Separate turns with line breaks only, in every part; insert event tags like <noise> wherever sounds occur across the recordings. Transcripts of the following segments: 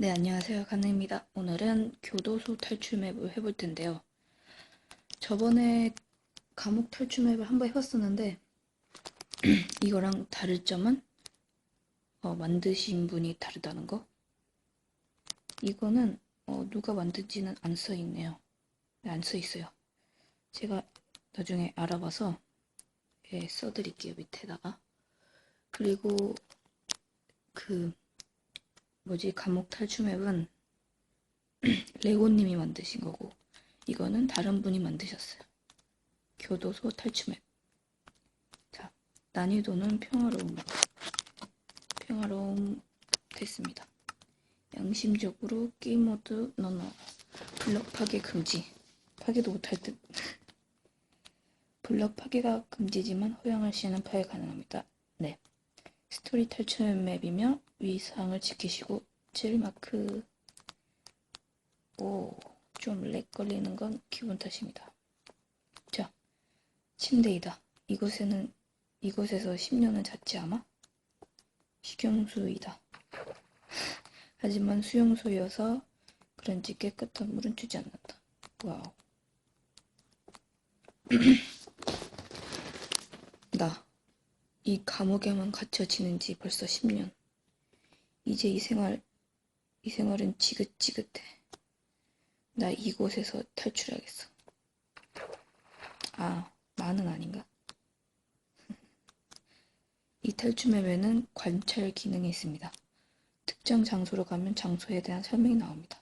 네, 안녕하세요. 가능입니다. 오늘은 교도소 탈출 맵을 해볼 텐데요. 저번에 감옥 탈출 맵을 한번 해봤었는데, <clears throat> 이거랑 다를 점은, 어, 만드신 분이 다르다는 거. 이거는, 어, 누가 만든지는 안 써 있네요. 네, 안 써 있어요. 제가 나중에 알아봐서, 예, 써드릴게요, 밑에다가. 그리고, 그, 뭐지 감옥 탈출 맵은 <clears throat> 레고님이 만드신 거고 이거는 다른 분이 만드셨어요. 교도소 탈출 맵. 자 난이도는 평화로움. 평화로움 됐습니다. 양심적으로 게임 모드 넣어 블럭 파괴 금지. 파괴도 못할 듯. <laughs> 블럭 파괴가 금지지만 허용할 시에는 파괴 가능합니다. 네. 스토리 탈출 맵이며 위상을 지키시고 젤마크 오 좀 렉 걸리는 건 기분 탓입니다. 자 침대이다. 이곳에는 이곳에서 10년은 잤지 아마? 식용수이다. 하지만 수용소여서 그런지 깨끗한 물은 주지 않는다. 와우. <clears throat> 나. 이 감옥에만 갇혀 지는 지 벌써 10년. 이제 이 생활, 이 생활은 지긋지긋해. 나 이곳에서 탈출해야겠어. 아, 나는 아닌가? <laughs> 이 탈출 맵에는 관찰 기능이 있습니다. 특정 장소로 가면 장소에 대한 설명이 나옵니다.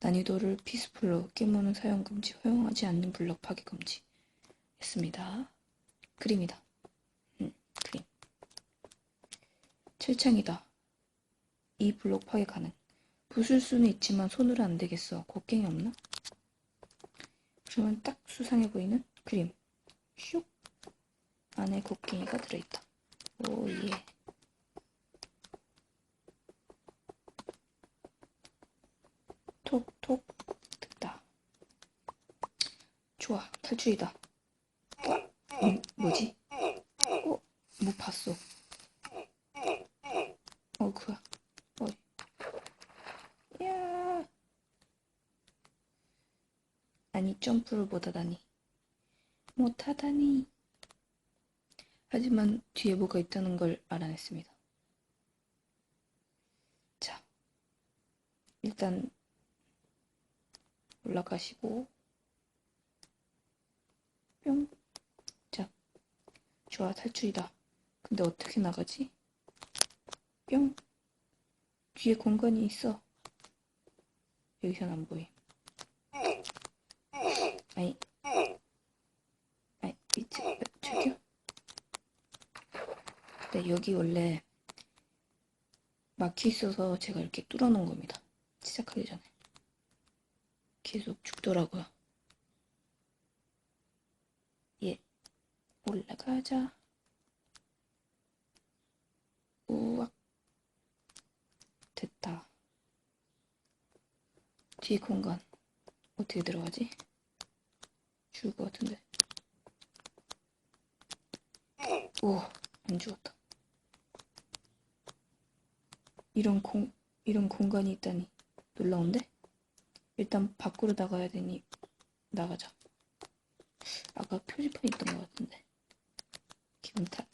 난이도를 피스풀로 깨무는 사용 금지, 허용하지 않는 블럭 파괴 금지 했습니다. 그림이다. 그림. 철창이다. 이 블록 파괴 가능. 부술 수는 있지만 손으로 안 되겠어. 곡괭이 없나? 그러면 딱 수상해 보이는 그림. 슉. 안에 곡괭이가 들어있다. 오, 예. 톡톡 됐다. 좋아, 탈출이다. 어, 음, 뭐지? 어, 못 봤어. 어, 그야. 어. 야. 아니, 점프를 못하다니. 못하다니. 하지만 뒤에 뭐가 있다는 걸 알아냈습니다. 자, 일단 올라가시고 뿅. 자, 좋아, 탈출이다. 근데 어떻게 나가지? 뿅. 뒤에 공간이 있어. 여기선 안 보임. 아이. 아이, 어, 저기요? 네, 여기 원래 막혀 있어서 제가 이렇게 뚫어 놓은 겁니다. 시작하기 전에. 계속 죽더라고요. 예. 올라가자. 우악. 됐다. 뒤 공간. 어떻게 들어가지? 죽을 것 같은데. 오, 안 죽었다. 이런 공, 이런 공간이 있다니. 놀라운데? 일단 밖으로 나가야 되니, 나가자. 아까 표지판 있던 것 같은데. 기분 탓.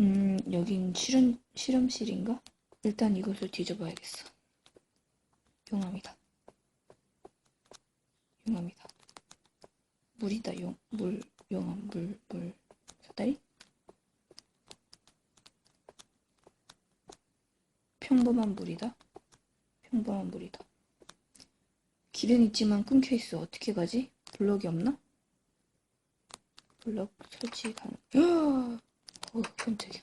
음, 여긴 실험, 실험실인가? 일단 이것을 뒤져봐야겠어. 용암이다. 용암이다. 물이다, 용, 물, 용암, 물, 물. 사다리? 평범한 물이다. 평범한 물이다. 길은 있지만 끊겨 있어. 어떻게 가지? 블럭이 없나? 블럭 설치 가능. <gasps> 오, 깜짝이야.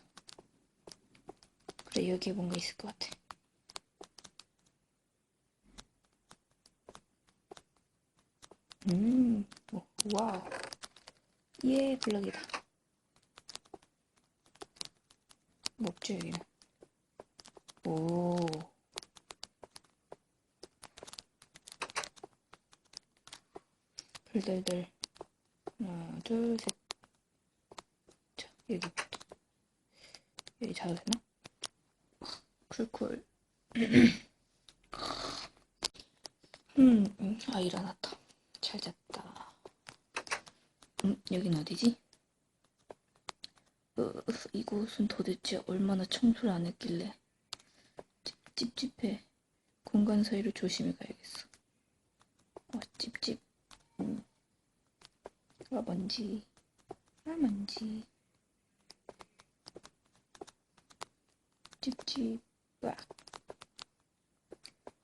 그래, 여기에 뭔가 있을 것 같아. 음, 오, 와우. 예, 블럭이다. 뭐 없죠, 여기는. 오. 덜덜덜. 하나, 둘, 셋. 자, 여기. 여기 자도 되나? 쿨쿨. <clears throat> 음, 음, 아, 일어났다. 잘 잤다. 음, 여긴 어디지? 어, 이곳은 도대체 얼마나 청소를 안 했길래. 찝, 찝찝해. 공간 사이를 조심히 가야겠어. 어, 찝찝. 음. 아, 먼지. 아, 먼지. 찝찝. 와.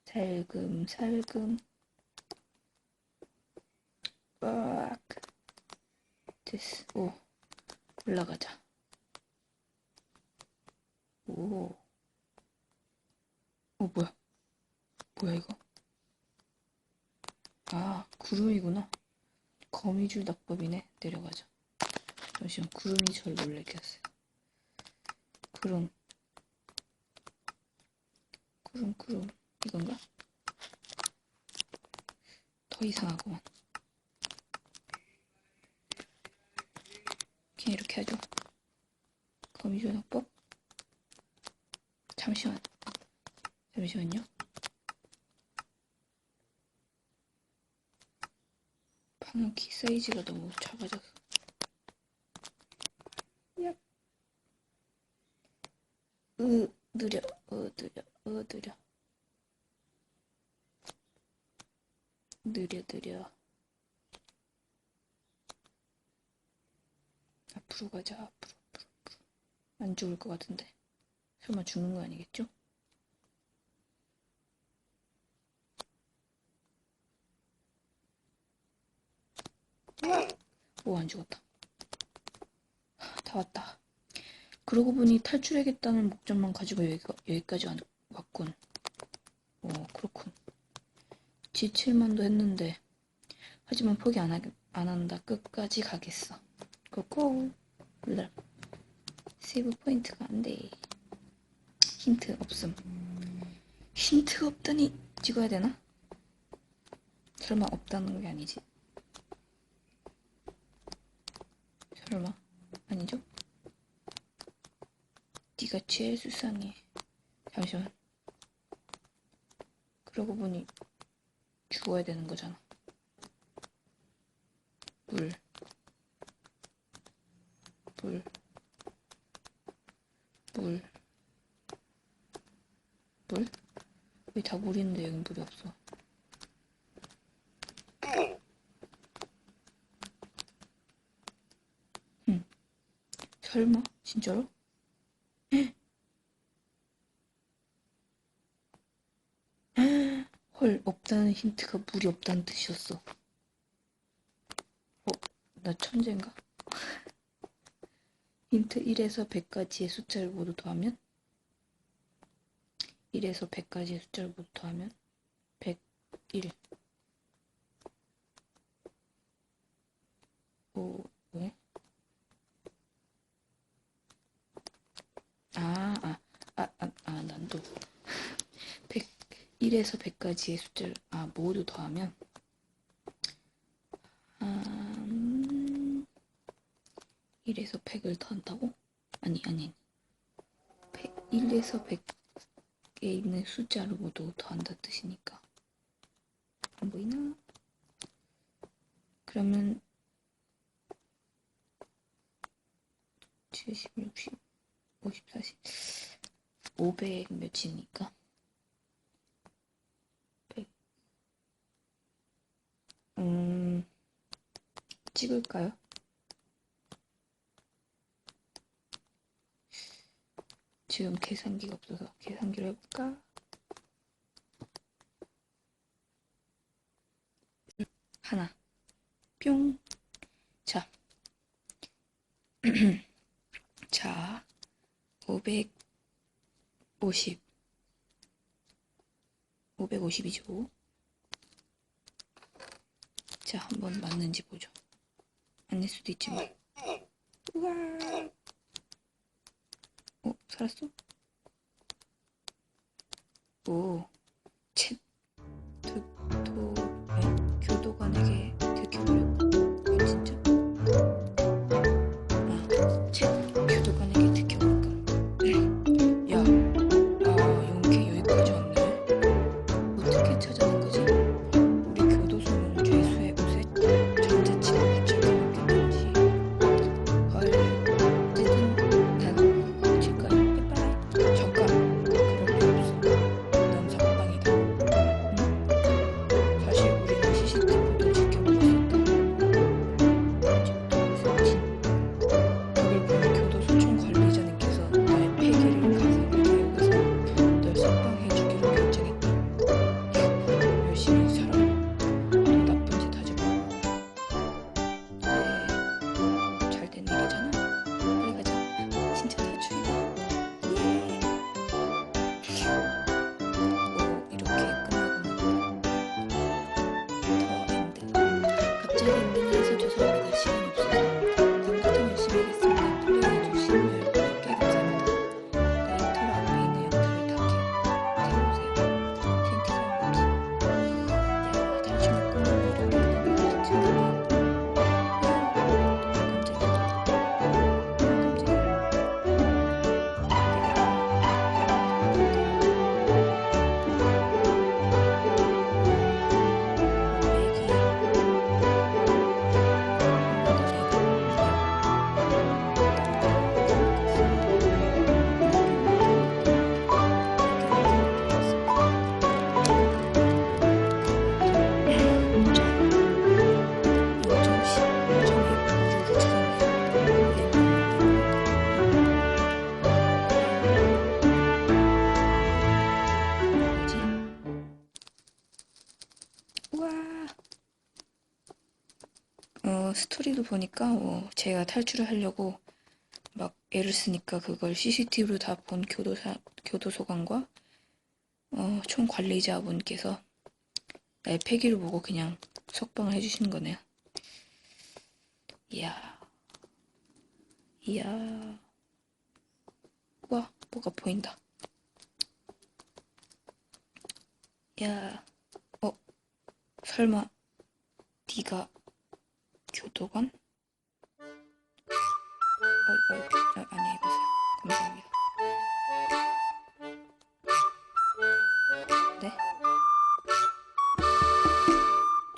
살금, 살금. 빡. 오. 올라가자. 오. 어, 뭐야? 뭐야, 이거? 아, 구름이구나. 거미줄 낙법이네. 내려가자. 잠시만, 구름이 절 놀래게 했어요. 구름. 구름, 구름. 이건가? 더 이상하구만. 거미줄 낙법? 잠시만. 잠시만요. 방금 키 사이즈가 너무 작아져서. 야. 으, 느려, 으, 느려, 으, 느려. 느려, 느려. 앞으로 가자, 앞으로, 앞으로, 앞으로. 안 죽을 것 같은데. 설마 죽는 거 아니겠죠? 오, 안 죽었다. 다 왔다. 그러고 보니 탈출하겠다는 목적만 가지고 여기, 여기까지 왔- 왔군. 오, 그렇군. 지칠만도 했는데, 하지만 포기 안, 하, 안 한다. 끝까지 가겠어. 고고. 기다려. 세이브 포인트가 안 돼. 힌트 없음. 힌트가 없다니 찍어야 되나? 설마 없다는 게 아니지? 설마 아니죠? 네가 제일 수상해. 잠시만. 그러고 보니 죽어야 되는 거잖아. 물. 물. 물. 물? 여기 다 물인데 여기 물이 없어. 응. 설마? 진짜로? 헐, 없다는 힌트가 물이 없다는 뜻이었어. 어, 나 천재인가? 힌트 1에서 100까지의 숫자를 모두 더하면? 1에서 100까지의 숫자를 모두 더하면? 101 오, 왜? 아, 아, 아, 아, 아, 난도. 100, 1에서 100까지의 숫자를 아, 모두 더하면? 아, 음, 1에서 100을 더한다고? 아니, 아니. 100, 1에서 100에 있는 숫자를 모두 더한다 뜻이니까. 안 보이나? 그러면 70, 60, 50, 40, 500 몇이니까? 100. 음, 찍을까요? 지금 계산기가 없어서 계산기로 해볼까? 하나, 뿅. 자, <clears throat> 자, 550, 550이죠. 자, 한번 맞는지 보죠. 아닐 수도 있지만. 우와. 어, 살았어? 오, 어, 제가 탈출을 하려고 막 애를 쓰니까 그걸 CCTV로 다 본 교도사, 교도소관과 어, 총 관리자분께서 나의 패기를 보고 그냥 석방을 해주시는 거네요. 이야, 이야, 와, 뭐가 보인다. 야, 어, 설마 네가 교도관? 어, 어, 아, 안녕히 가세요. 감사합니다. 네?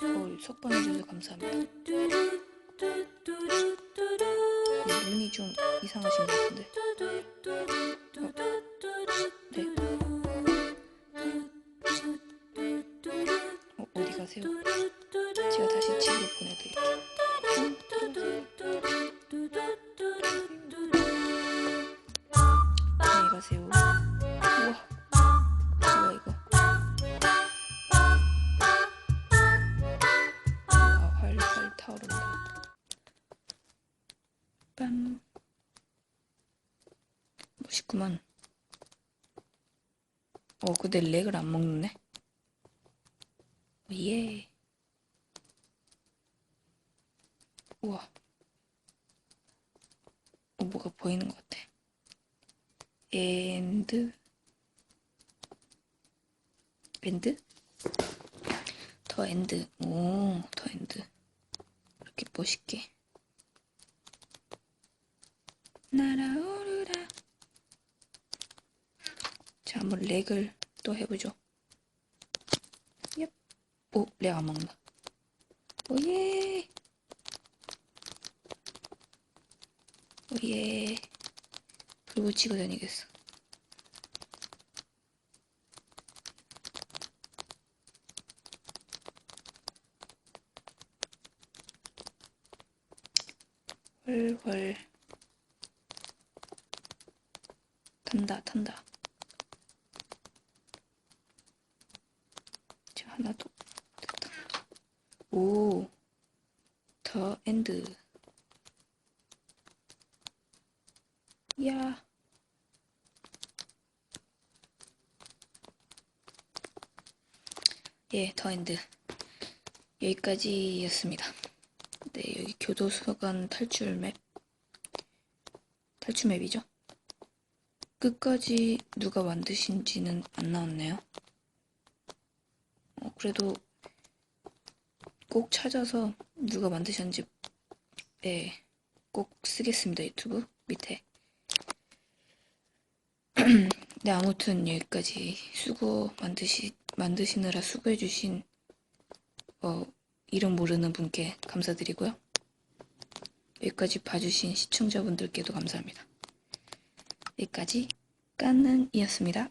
어, 석방해줘서 감사합니다. 어, 눈이 좀 이상하신 것 같은데. 근데 렉을 안 먹네. 오, 예. 우와. 어, 뭐가 보이는 것 같아. 엔드. 엔드? 더 엔드. 오, 더 엔드. 이렇게 멋있게. 날아오르라. 자, 한번 렉을 또 해보죠. 얍. 오, 렉안 먹는다. 오예. 오예. 불 붙이고 다니겠어. 훨훨. 탄다, 탄다. 자, 하나 더. 됐다. 오. 더 엔드. 야. 예, 더 엔드. 여기까지였습니다. 네, 여기 교도소관 탈출 맵. 탈출 맵이죠? 끝까지 누가 만드신지는 안 나왔네요. 어, 그래도 꼭 찾아서 누가 만드셨는지 네, 꼭 쓰겠습니다. 유튜브 밑에. <clears throat> 네, 아무튼 여기까지 수고 만드시, 만드시느라 수고해주신, 어, 이름 모르는 분께 감사드리고요. 여기까지 봐주신 시청자분들께도 감사합니다. 여기까지 까는이었습니다.